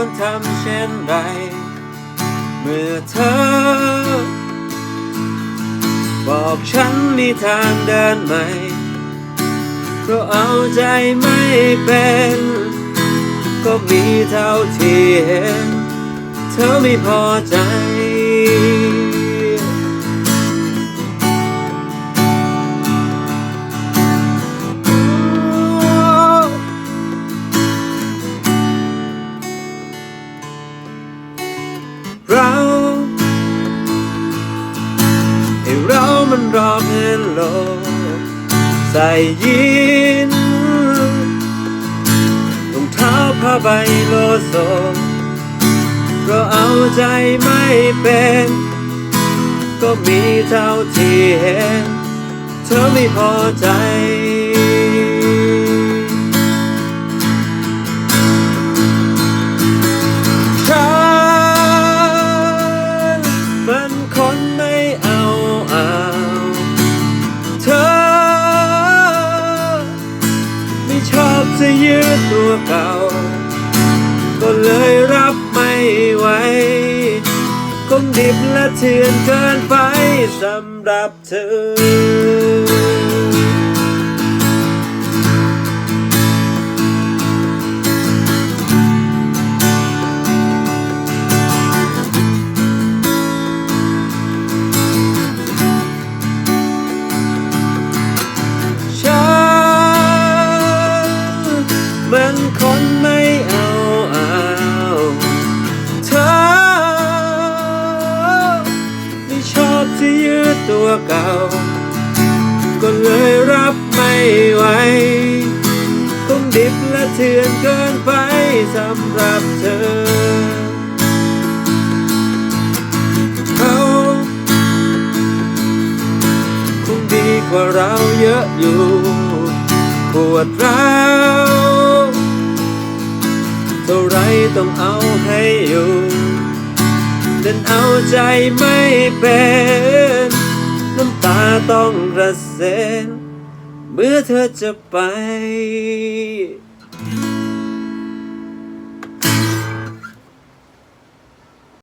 ควรทำเช่นไร เมื่อเธอ บอกฉันมีทางเดินใหม่ ก็เอาใจไม่เป็น ก็มีเท่าที่เห็น เธอไม่พอใจ อบเห็นโลกใส่ยินรองเท้าผ้าใบโลโซเราเอาใจไม่เป็น ก็มีเท่าที่เห็น เธอไม่พอใจ จะยืดตัวเก่า ก็เลยรับไม่ไหวคงดิบและเถื่อนเกินไปสำหรับเธอ เก่า ก็เลยรับไม่ไหวคงดิบและเถื่อนเกินไปสำหรับเธอ เขาคงดีกว่าเราเยอะอยู่ปวดร้าวเท่าไรต้องเอาให้อยู่เดินเอ ต้องกระเซ็นเมื่อเธอจะไป